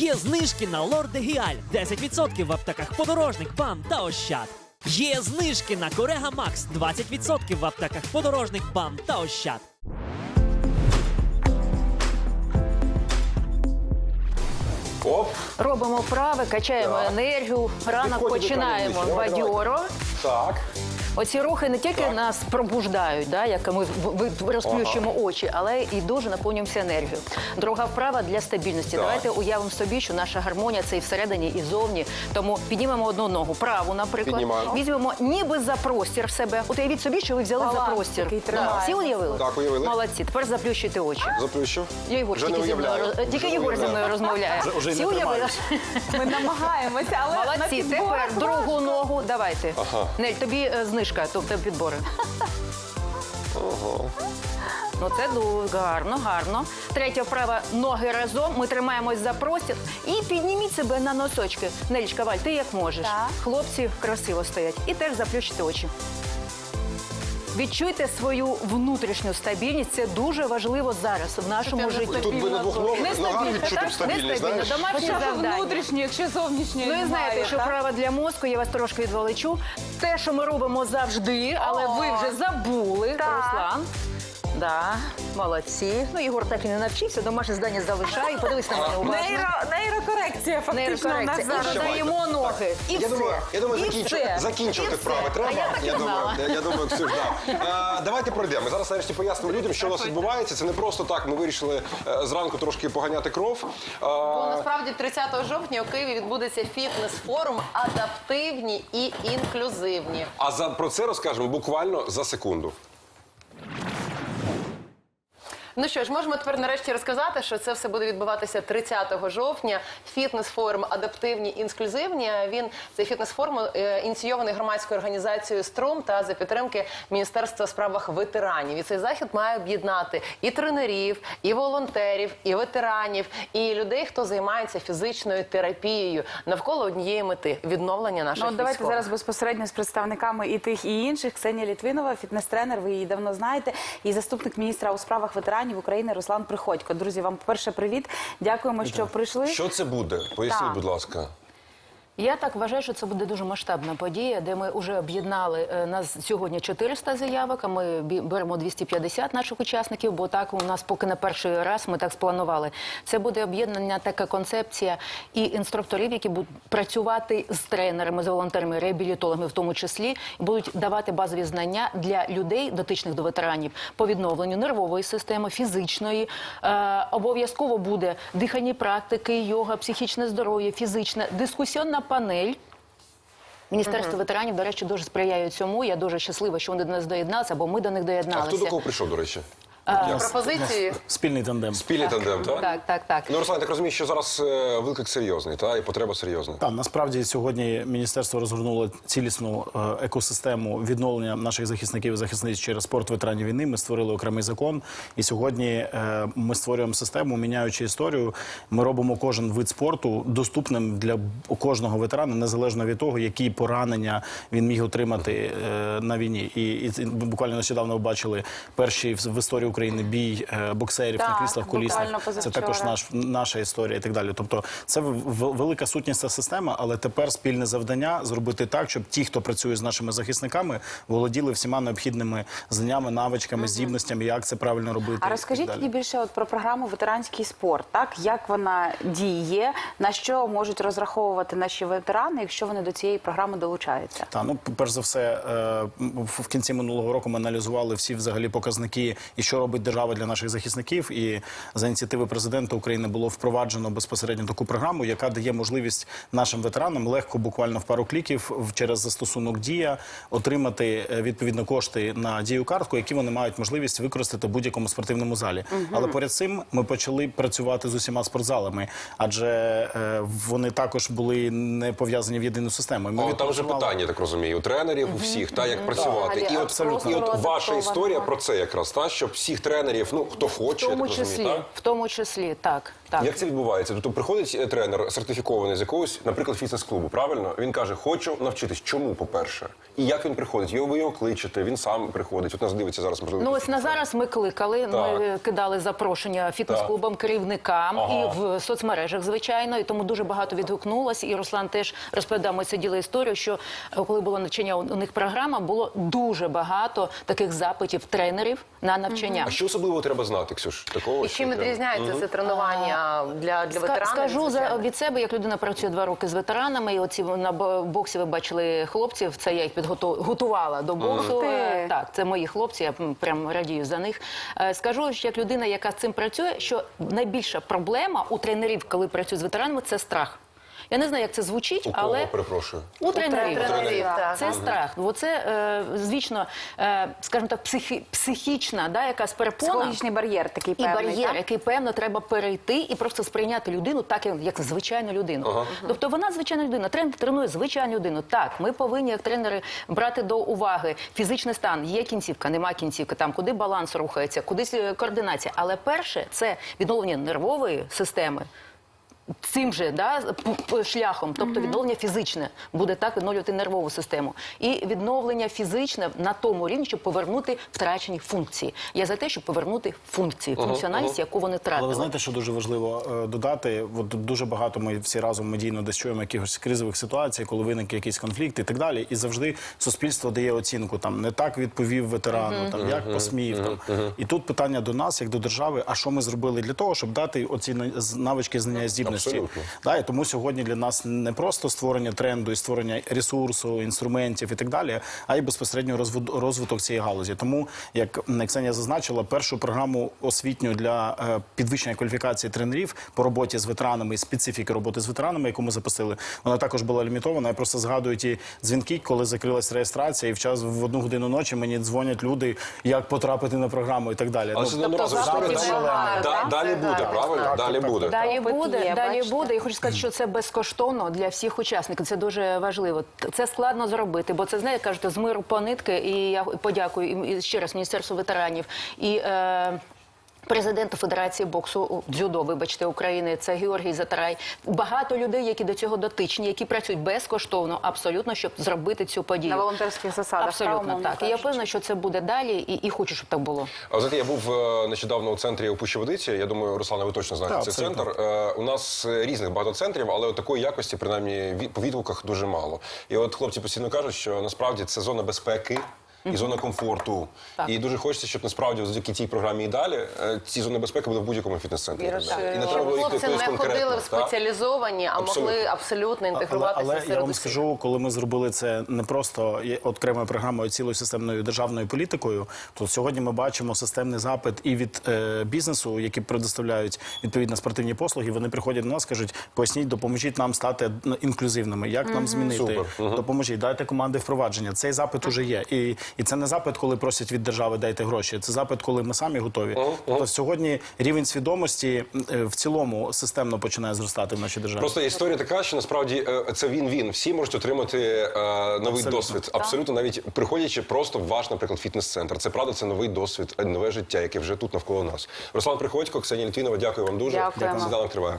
Є знижки на Лорде Гіаль 10% в аптеках подорожник, БАМ та Ощад. Є знижки на Корега Макс 20% в аптеках подорожник, БАМ та Ощад. Оп, Робимо вправи, качаємо Так. енергію. Ранок до починаємо. Бадьоро. так. Оці рухи не тільки Так. нас пробуждають, да, як ми розплющуємо очі, але і дуже наповнюємося енергією. Друга вправа для стабільності. Так. Давайте уявимо собі, що наша гармонія це і всередині, і зовні. Тому піднімемо одну ногу, праву, наприклад. Піднімаємо. Візьмемо ніби за простір в себе. От уявіть собі, що ви взяли Баланс за простір. Да. Всі уявили? Так, уявили. Молодці. Тепер заплющуйте очі. Заплющу. Я Єгор Вже не тільки зі мною уявляю. тільки Вже Єгор зі мною розмовляє. Вже- вже Всі уявили? Ми намагаємося, але Молодці, тепер другу ногу. Давайте. Ага. Нель, тобі е, знижка, тобто підбори. Ну це дуже гарно, гарно. Третя вправа ноги разом. Ми тримаємось за простір і підніміть себе на носочки. Нелічка, Валь, ти як можеш. Так. Хлопці красиво стоять. І теж заплющите очі. Відчуйте свою внутрішню стабільність. Це дуже важливо зараз в нашому житті. Тут би на двох ног- ногах Нестабільно, відчути так? стабільність, знаєш? домашні завдання. внутрішньо, якщо зовнішньо Ну і знаєте, що так? вправа для мозку, я вас трошки відволечу. Те, що ми робимо завжди, але О. ви вже забули, Так. Руслан. Да, молодці. Ну, Ігор так і не навчився, домашнє завдання залишає. Подивись на мене уважно. Нейро, нейрокорекція фактично у нас Нейрокорекція. зараз. Додаємо ноги. І Я все. думаю, я думаю, І закінчу, все. закінчувати І вправи треба. А я так і думаю, знала. я думаю, Ксюш, да. Е, давайте пройдемо. Ми зараз нарешті пояснимо людям, що у нас відбувається. Це не просто так. Ми вирішили е, зранку трошки поганяти кров. Е, Бо насправді 30 жовтня у Києві відбудеться фітнес-форум адаптивні і інклюзивні. а за про це розкажемо буквально за секунду. Ну що ж, можемо тепер нарешті розказати, що це все буде відбуватися 30 жовтня. Фітнес-форум адаптивні інклюзивні. Він цей фітнес-форум е, ініційований громадською організацією Струм та за підтримки Міністерства справах ветеранів. І цей захід має об'єднати і тренерів, і волонтерів, і ветеранів, і людей, хто займається фізичною терапією навколо однієї мети відновлення наших Ну, давайте військових. зараз безпосередньо з представниками і тих, і інших. Ксенія Літвинова, фітнес-тренер, ви її давно знаєте, і заступник міністра у справах ветеранів України Руслан Приходько. Друзі, вам перше привіт. Дякуємо, що прийшли. Що це буде? Поясніть, будь ласка. Я так вважаю, що це буде дуже масштабна подія, де ми вже об'єднали е, нас сьогодні 400 заявок. А ми беремо 250 наших учасників, бо так у нас поки на перший раз ми так спланували. Це буде об'єднання, така концепція і інструкторів, які будуть працювати з тренерами, з волонтерами, реабілітологами, в тому числі, будуть давати базові знання для людей, дотичних до ветеранів, по відновленню нервової системи, фізичної. Е, обов'язково буде дихальні практики, йога, психічне здоров'я, фізичне, дискусіонна панель. Міністерство ветеранів, до речі, дуже сприяє цьому. Я дуже щаслива, що вони до нас доєдналися, бо ми до них А доєдналися. хто до кого прийшов, до речі? Пропозиції. Спільний тандем. Спільний тандем, так? Так, так, так. Ну, Руслан, я так розумію, що зараз е, виклик серйозний, та і потреба серйозна. Та насправді сьогодні міністерство розгорнуло цілісну е, екосистему відновлення наших захисників і захисниць через спорт ветеранів війни. Ми створили окремий закон, і сьогодні е, ми створюємо систему, міняючи історію. Ми робимо кожен вид спорту доступним для кожного ветерана, незалежно від того, які поранення він міг отримати е, на війні. І, і це буквально нещодавно ви бачили перший в, в історії України бій е, боксерів на Так, кріслах буквально колісних. Це також наш наша історія і так далі. Тобто, це велика сутність та система, але тепер спільне завдання зробити так, щоб ті, хто працює з нашими захисниками, володіли всіма необхідними знаннями, навичками, здібностями, як це правильно робити. А розкажіть тоді більше от про програму ветеранський спорт. Так як вона діє, на що можуть розраховувати наші ветерани, якщо вони до цієї програми долучаються? Та ну перш за все, е, в кінці минулого року ми аналізували всі взагалі показники і що робить держава для наших захисників. І за ініціативи президента України було впроваджено безпосередньо таку програму, яка дає можливість нашим ветеранам легко, буквально в пару кліків, в- через застосунок дія отримати е, відповідно кошти на дію картку, які вони мають можливість використати в будь-якому спортивному залі. Але поряд цим ми почали працювати з усіма спортзалами, адже е, вони також були не пов'язані в єдину систему. Ми О, там вже питання, так розумію, у тренерів, у всіх, та як працювати. І от, абсолютно. і от ваша історія про це якраз, та, щоб всіх тренерів, ну хто В хоче, я тому так числі, розумію, так? в тому числі, так. Так. Як це відбувається? Тобто приходить е, тренер сертифікований з якогось, наприклад, фітнес-клубу, правильно? Він каже, хочу навчитись. Чому, по-перше? І як він приходить? Його ви його кличете, він сам приходить. От нас дивиться зараз, можливо. Ну ось на зараз ми кликали. Ми кидали запрошення фітнес-клубам, керівникам Ага. і в соцмережах, звичайно. І тому дуже багато відгукнулося. І Руслан теж розповідав, ми сиділи історію, що е, коли було навчання у них програма, було дуже багато таких запитів тренерів на навчання. А що особливо треба знати, Ксюш? Такого І чим відрізняється це тренування для, для ветеранів? Скажу за від себе, як людина працює два роки з ветеранами. І оці на бо- боксі ви бачили хлопців. Це я їх підготувала до боксу. Так, це мої хлопці. Я прям радію за них. Е, Скажу, що як людина, яка з цим працює, що найбільша проблема у тренерів, коли працюють з ветеранами, це страх. Я не знаю, як це звучить, У кого, але перепрошую? у тренерів. тренерів, так. Це страх. Бо це, е, звісно, е, скажімо так, психі, психічна, да, якась перепона. Психологічний бар'єр такий І певний, бар'єр, так? який певно треба перейти і просто сприйняти людину так, як, як звичайну людину. Тобто вона звичайна людина. Тренер тренує звичайну людину. Так, ми повинні як тренери брати до уваги фізичний стан. Є кінцівка, нема кінцівки, там куди баланс рухається, кудись е, координація. Але перше це відновлення нервової системи. Цим же да, шляхом, тобто відновлення фізичне буде так відновлювати нервову систему, і відновлення фізичне на тому рівні, щоб повернути втрачені функції. Я за те, щоб повернути функції, функціональність, яку вони втратили. Але ви знаєте, що дуже важливо е, додати? От дуже багато ми всі разом медійно десь чуємо якихось кризових ситуацій, коли виник якийсь конфлікт і так далі. І завжди суспільство дає оцінку там не так відповів ветерану, там як посмів. Там і тут питання до нас, як до держави, а що ми зробили для того, щоб дати оці навички, знання, здібності. Абсолютно. Да, і тому сьогодні для нас не просто створення тренду і створення ресурсу, інструментів і так далі, а й безпосередньо розвиток цієї галузі. Тому, як Ксенія зазначила, першу програму освітню для е, підвищення кваліфікації тренерів по роботі з ветеранами і специфіки роботи з ветеранами, яку ми запустили, вона також була лімітована. Я просто згадую ті дзвінки, коли закрилась реєстрація, і в час в одну годину ночі мені дзвонять люди, як потрапити на програму і так далі. Але Ну, це Да- Далі буде, правильно? Далі буде. Далі буде, є, далі бачите? буде. І хочу сказати, що це безкоштовно для всіх учасників. Це дуже важливо. Це складно зробити, бо це знаєте, кажете, з миру по нитки. І я подякую і ще раз Міністерству ветеранів і. Е, Президенту Федерації боксу дзюдо, вибачте, України, це Георгій Затарай. Багато людей, які до цього дотичні, які працюють безкоштовно, абсолютно, щоб зробити цю подію. На волонтерських засадах, Абсолютно так. І я впевнена, що це буде далі, і, і хочу, щоб так було. А знаєте, я був е, нещодавно у центрі у Пущеводиці. Я думаю, Руслана, ви точно знаєте Так, цей абсолютно. центр. Е, У нас е, різних багато центрів, але такої якості, принаймні, по відгуках дуже мало. І от хлопці постійно кажуть, що насправді це зона безпеки. І зона комфорту. Так. І дуже хочеться, щоб насправді завдяки тій програмі і далі е, ці зони безпеки були в будь-якому фітнес-центрі. І далі. Не розширювали. треба було Щоб йти хлопці кудись не ходили конкретно. в так? спеціалізовані, а могли Абсолютно. абсолютно Але, інтегруватися але я серед вам усіх. скажу, коли ми зробили це не просто є окремою програмою, цілою системною державною політикою, то сьогодні ми бачимо системний запит і від е, бізнесу, які предоставляють відповідно спортивні послуги. Вони приходять до нас, кажуть, поясніть, допоможіть нам стати ну, інклюзивними. Як нам змінити? Супер. Допоможіть, дайте команди впровадження. Цей запит уже є. І, і це не запит, коли просять від держави дайте гроші. Це запит, коли ми самі готові. Тобто сьогодні рівень свідомості е, в цілому системно починає зростати в нашій державі. Просто історія така, що насправді е, це він-він. Всі можуть отримати е, новий Абсолютно. досвід. Абсолютно, навіть приходячи просто в ваш, наприклад, фітнес-центр. Це правда, це новий досвід, нове життя, яке вже тут навколо нас. Руслан Приходько, Ксенія Літвінова, дякую вам дуже. Дякуємо. Сніданок триває.